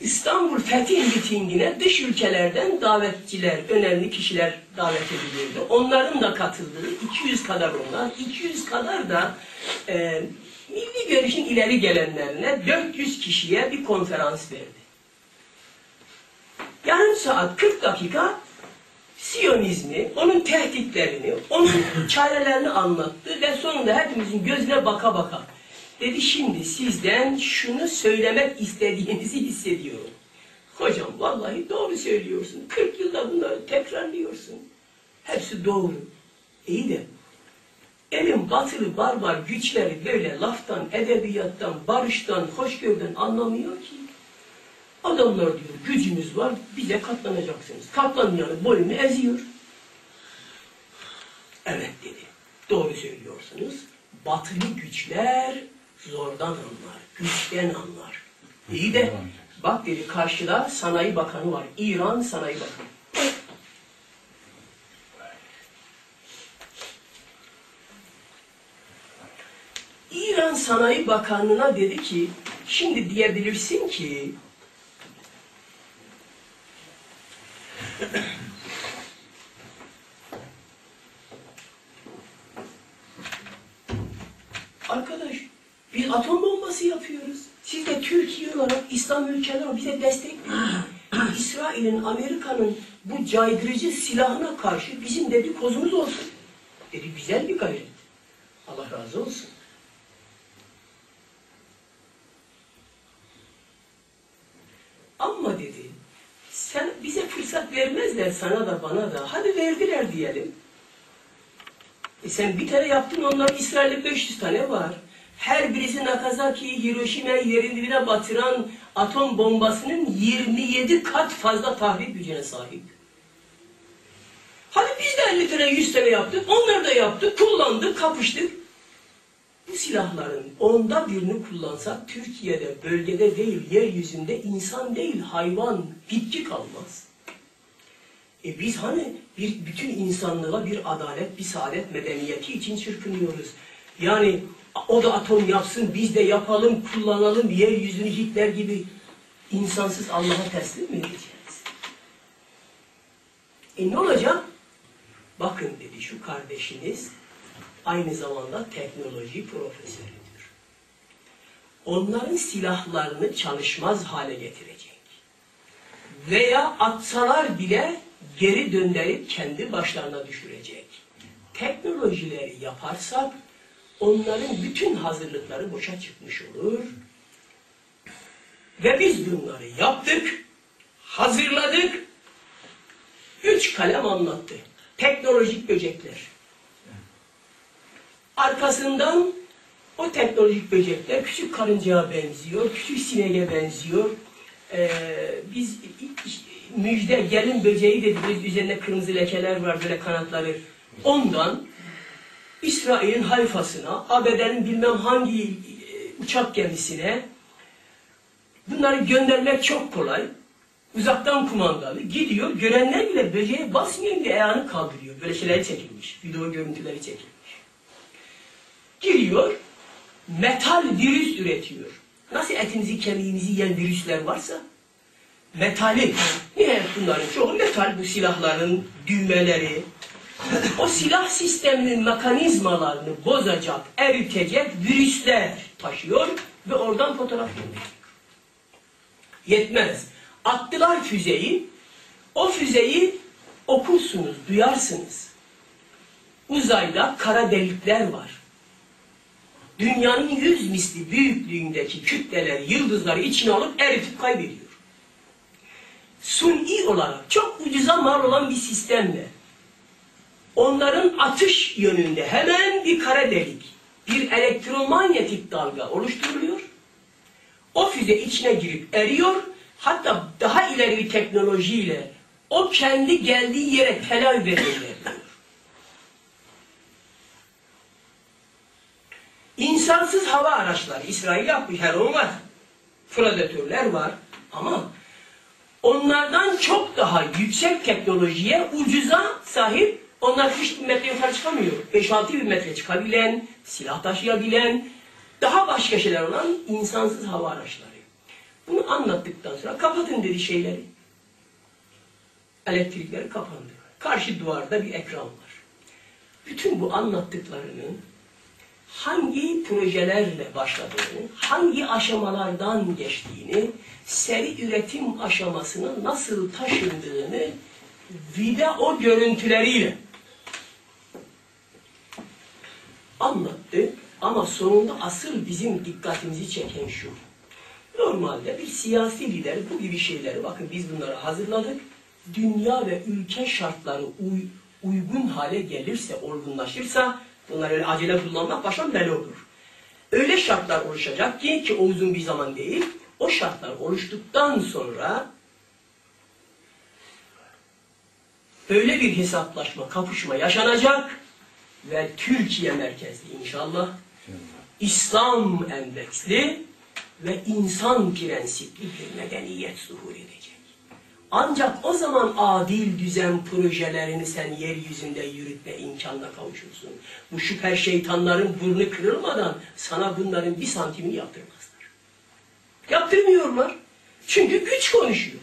İstanbul Fetih mitingine dış ülkelerden davetçiler, önemli kişiler davet edilirdi. Onların da katıldığı 200 kadar onlar, 200 kadar da e, milli görüşün ileri gelenlerine 400 kişiye bir konferans verdi. Yarım saat 40 dakika Siyonizmi, onun tehditlerini, onun çarelerini anlattı ve sonunda hepimizin gözüne baka baka dedi şimdi sizden şunu söylemek istediğinizi hissediyorum. Hocam vallahi doğru söylüyorsun. 40 yılda bunları tekrarlıyorsun. Hepsi doğru. İyi de elin batılı barbar güçleri böyle laftan, edebiyattan, barıştan, hoşgörüden anlamıyor ki. Adamlar diyor gücümüz var bize katlanacaksınız. Katlanmayanın boyunu eziyor. Evet dedi. Doğru söylüyorsunuz. Batılı güçler zordan anlar, güçten anlar. İyi de bak dedi karşıda sanayi bakanı var. İran sanayi bakanı. İran Sanayi Bakanlığı'na dedi ki, şimdi diyebilirsin ki, arkadaş biz atom bombası yapıyoruz. Siz de Türkiye olarak, İslam ülkeleri bize destekleyin. İsrail'in, Amerika'nın bu caydırıcı silahına karşı bizim dedi kozumuz olsun. Dedi güzel bir gayret. Allah razı olsun. Ama dedi, sen bize fırsat vermezler sana da bana da. Hadi verdiler diyelim. E sen bir tane yaptın onlar İsrail'de 500 tane var. Her birisi Nagasaki, Hiroşima'yı yerin dibine batıran atom bombasının 27 kat fazla tahrip gücüne sahip. Hadi biz de 50 tane 100 tane yaptık, onları da yaptık, kullandık, kapıştık. Bu silahların onda birini kullansak Türkiye'de, bölgede değil, yeryüzünde insan değil, hayvan, bitki kalmaz. E biz hani bir bütün insanlığa bir adalet, bir saadet medeniyeti için çırpınıyoruz. Yani o da atom yapsın, biz de yapalım, kullanalım, yeryüzünü Hitler gibi insansız Allah'a teslim mi edeceğiz? E ne olacak? Bakın dedi şu kardeşiniz, aynı zamanda teknoloji profesörüdür. Onların silahlarını çalışmaz hale getirecek. Veya atsalar bile geri döndürüp kendi başlarına düşürecek. Teknolojileri yaparsak onların bütün hazırlıkları boşa çıkmış olur. Ve biz bunları yaptık, hazırladık, üç kalem anlattı. Teknolojik böcekler. Arkasından o teknolojik böcekler küçük karıncaya benziyor, küçük sineğe benziyor. Ee, biz müjde, gelin böceği dediğimiz üzerinde kırmızı lekeler var böyle kanatları. Ondan İsrail'in Hayfa'sına, ABD'nin bilmem hangi e, uçak gemisine bunları göndermek çok kolay. Uzaktan kumandalı. Gidiyor, görenler bile böceğe basmıyor diye ayağını kaldırıyor. Böyle şeyler çekilmiş. Video görüntüleri çekilmiş. Giriyor, metal virüs üretiyor. Nasıl etinizi, kemiğinizi yiyen virüsler varsa, metali, niye bunların çoğu metal bu silahların düğmeleri, o silah sisteminin mekanizmalarını bozacak, eritecek virüsler taşıyor ve oradan fotoğraf gönderiyor. Yetmez. Attılar füzeyi, o füzeyi okursunuz, duyarsınız. Uzayda kara delikler var. Dünyanın yüz misli büyüklüğündeki kütleler, yıldızları içine alıp eritip kaybediyor. Suni olarak çok ucuza mal olan bir sistemle onların atış yönünde hemen bir kara delik, bir elektromanyetik dalga oluşturuluyor. O füze içine girip eriyor. Hatta daha ileri bir teknolojiyle o kendi geldiği yere telav veriyor. İnsansız hava araçları İsrail yapmış. Her var. Predatörler var. Ama onlardan çok daha yüksek teknolojiye ucuza sahip onlar 3 bin metre yukarı çıkamıyor. 5-6 bin metre çıkabilen, silah taşıyabilen, daha başka şeyler olan insansız hava araçları. Bunu anlattıktan sonra kapatın dedi şeyleri. Elektrikleri kapandı. Karşı duvarda bir ekran var. Bütün bu anlattıklarının hangi projelerle başladığını, hangi aşamalardan geçtiğini, seri üretim aşamasına nasıl taşındığını video görüntüleriyle anlattı. Ama sonunda asıl bizim dikkatimizi çeken şu. Normalde bir siyasi lider bu gibi şeyleri, bakın biz bunları hazırladık. Dünya ve ülke şartları uy- uygun hale gelirse, olgunlaşırsa bunları öyle acele kullanmak baştan bela olur. Öyle şartlar oluşacak ki, ki o uzun bir zaman değil, o şartlar oluştuktan sonra böyle bir hesaplaşma, kapışma yaşanacak ve Türkiye merkezli inşallah İslam endeksli ve insan prensipli bir medeniyet zuhur edecek. Ancak o zaman adil düzen projelerini sen yeryüzünde yürütme imkanına kavuşursun. Bu şüphe şeytanların burnu kırılmadan sana bunların bir santimini yaptırmazlar. Yaptırmıyorlar. Çünkü güç konuşuyor.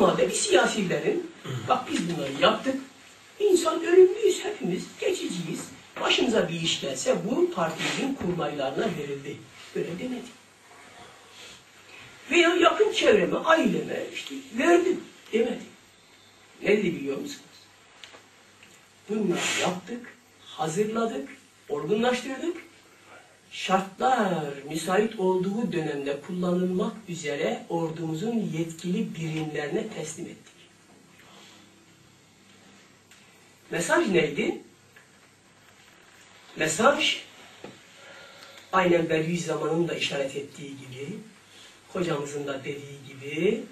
Normalde bir siyasilerin, bak biz bunları yaptık, insan ölümlüyüz hepimiz, geçiciyiz. Başımıza bir iş gelse bu partinin kurmaylarına verildi. Böyle demedi. Veya yakın çevreme, aileme işte verdim demedi. Ne dedi biliyor musunuz? Bunları yaptık, hazırladık, olgunlaştırdık. Şartlar müsait olduğu dönemde kullanılmak üzere ordumuzun yetkili birimlerine teslim ettik. Mesaj neydi? Mesaj aynen Bediüzzaman'ın da işaret ettiği gibi hocamızın da dediği gibi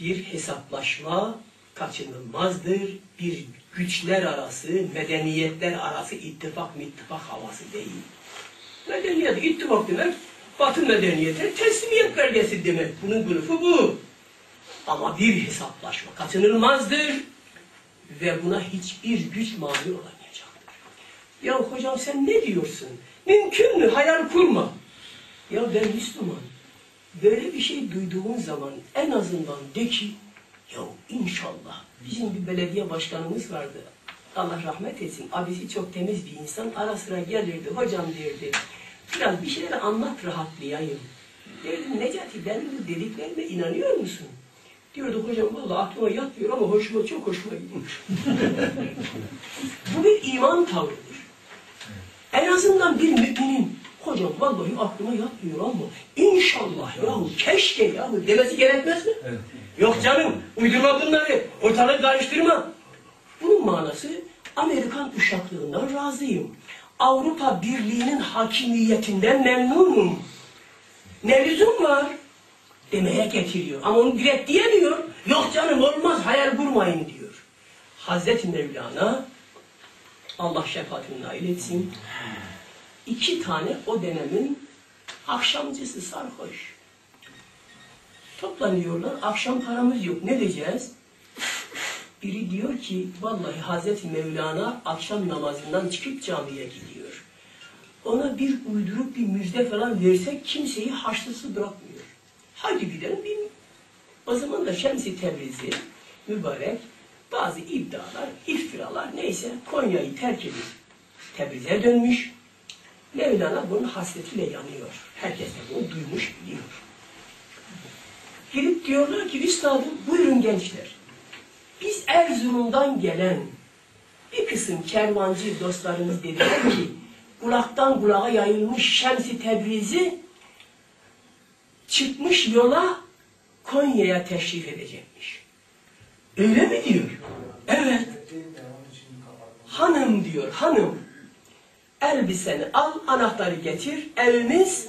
bir hesaplaşma kaçınılmazdır. Bir güçler arası, medeniyetler arası ittifak mı ittifak havası değil. Medeniyet, ittifak demek Batı medeniyetine teslimiyet belgesi demek. Bunun kılıfı bu. Ama bir hesaplaşma kaçınılmazdır ve buna hiçbir güç mani olamayacaktır. Ya hocam sen ne diyorsun? Mümkün mü? Hayal kurma. Ya ben Müslüman. Böyle bir şey duyduğun zaman en azından de ki ya inşallah bizim bir belediye başkanımız vardı. Allah rahmet etsin. Abisi çok temiz bir insan. Ara sıra gelirdi. Hocam derdi. Biraz bir şeyler anlat rahatlayayım. Derdim Necati benim bu dediklerime inanıyor musun? Diyordu hocam vallahi aklıma yatmıyor ama hoşuma çok hoşuma gidiyor. bu bir iman tavrıdır. En azından bir müminin hocam vallahi aklıma yatmıyor ama inşallah yahu keşke yahu demesi gerekmez mi? Evet. Yok canım uydurma bunları ortalığı karıştırma. Bunun manası Amerikan uşaklığından razıyım. Avrupa Birliği'nin hakimiyetinden memnunum. Ne lüzum var? Demeye getiriyor. Ama onu direkt diyemiyor. Yok canım olmaz hayal kurmayın diyor. Hazreti Mevlana Allah şefaatini nail etsin. İki tane o dönemin akşamcısı sarhoş. Toplanıyorlar. Akşam paramız yok. Ne diyeceğiz? Biri diyor ki vallahi Hazreti Mevlana akşam namazından çıkıp camiye gidiyor. Ona bir uydurup bir müjde falan versek kimseyi haçlısı bırakmıyor. Hadi gidelim bir o zaman da Şems-i Tebrizi mübarek bazı iddialar, iftiralar neyse Konya'yı terk edip Tebriz'e dönmüş. Mevlana bunun hasretiyle yanıyor. Herkes de bunu duymuş, biliyor. Gelip diyorlar ki üstadım buyurun gençler. Biz Erzurum'dan gelen bir kısım kervancı dostlarımız dediler ki kulaktan kulağa yayılmış Şems-i Tebrizi çıkmış yola Konya'ya teşrif edecekmiş. Öyle mi diyor? Evet. Hanım diyor, hanım. Elbiseni al, anahtarı getir. Evimiz,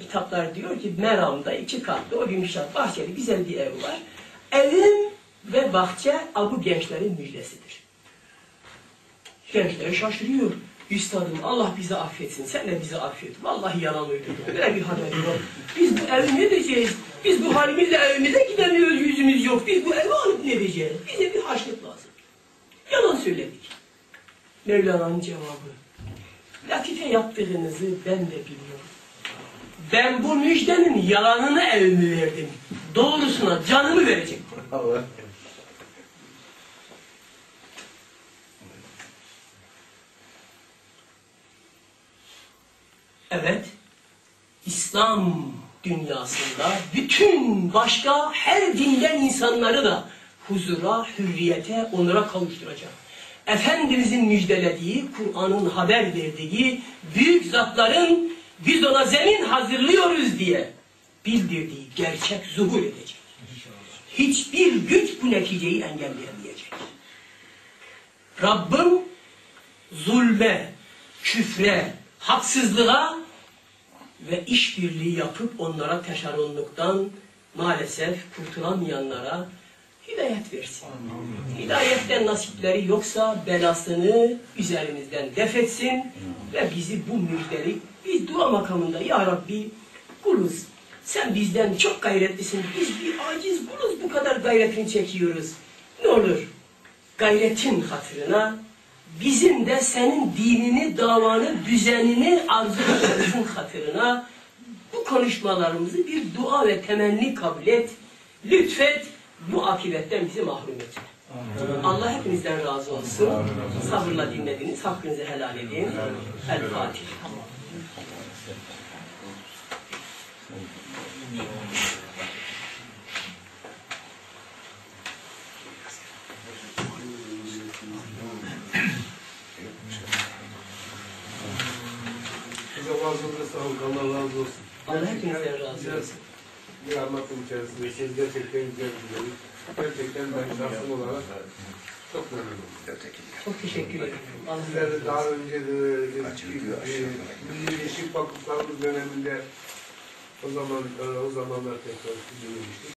kitaplar diyor ki Meram'da iki katlı, o gümüşat bahçeli güzel bir ev var. Evim ve bahçe bu gençlerin müjdesidir. Gençler şaşırıyor. Üstadım Allah bizi affetsin, sen de bizi affet. Vallahi yalan uydurdun. Böyle bir haber yok. Biz bu evi ne diyeceğiz? Biz bu halimizle evimize gidemiyoruz, yüzümüz yok. Biz bu evi alıp ne diyeceğiz? Bize bir harçlık lazım. Yalan söyledik. Mevlana'nın cevabı. Latife yaptığınızı ben de biliyorum. Ben bu müjdenin yalanını evimi verdim. Doğrusuna canımı. Allah. Evet, İslam dünyasında bütün başka her dinden insanları da huzura, hürriyete, onura kavuşturacak. Efendimizin müjdelediği, Kur'an'ın haber verdiği büyük zatların biz ona zemin hazırlıyoruz diye bildirdiği gerçek zuhur edecek. Hiçbir güç bu neticeyi engelleyemeyecek. Rabbim zulme, küfre, haksızlığa ve işbirliği yapıp onlara teşeronluktan maalesef kurtulamayanlara hidayet versin. Hidayetten nasipleri yoksa belasını üzerimizden def etsin ve bizi bu müjdeli biz dua makamında ya Rabbi kuluz. Sen bizden çok gayretlisin. Biz bir aciz kuluz bu kadar gayretini çekiyoruz. Ne olur gayretin hatırına bizim de senin dinini, davanı, düzenini arzularımızın hatırına bu konuşmalarımızı bir dua ve temenni kabul et. Lütfet bu akibetten bizi mahrum et. Allah hepinizden razı olsun. Sabırla dinlediniz. Hakkınızı helal edin. El Fatiha. Allah razı olsun. Allah hepinizden razı olsun. Bir anlatım içerisinde siz gerçekten güzel güzel. Gerçekten ben şahsım olarak çok memnunum. Çok teşekkür ederim. Olsun. daha önce de Milli Yeşil Vakıflarımız döneminde o zaman e, o zamanlar tekrar dinlemiştik.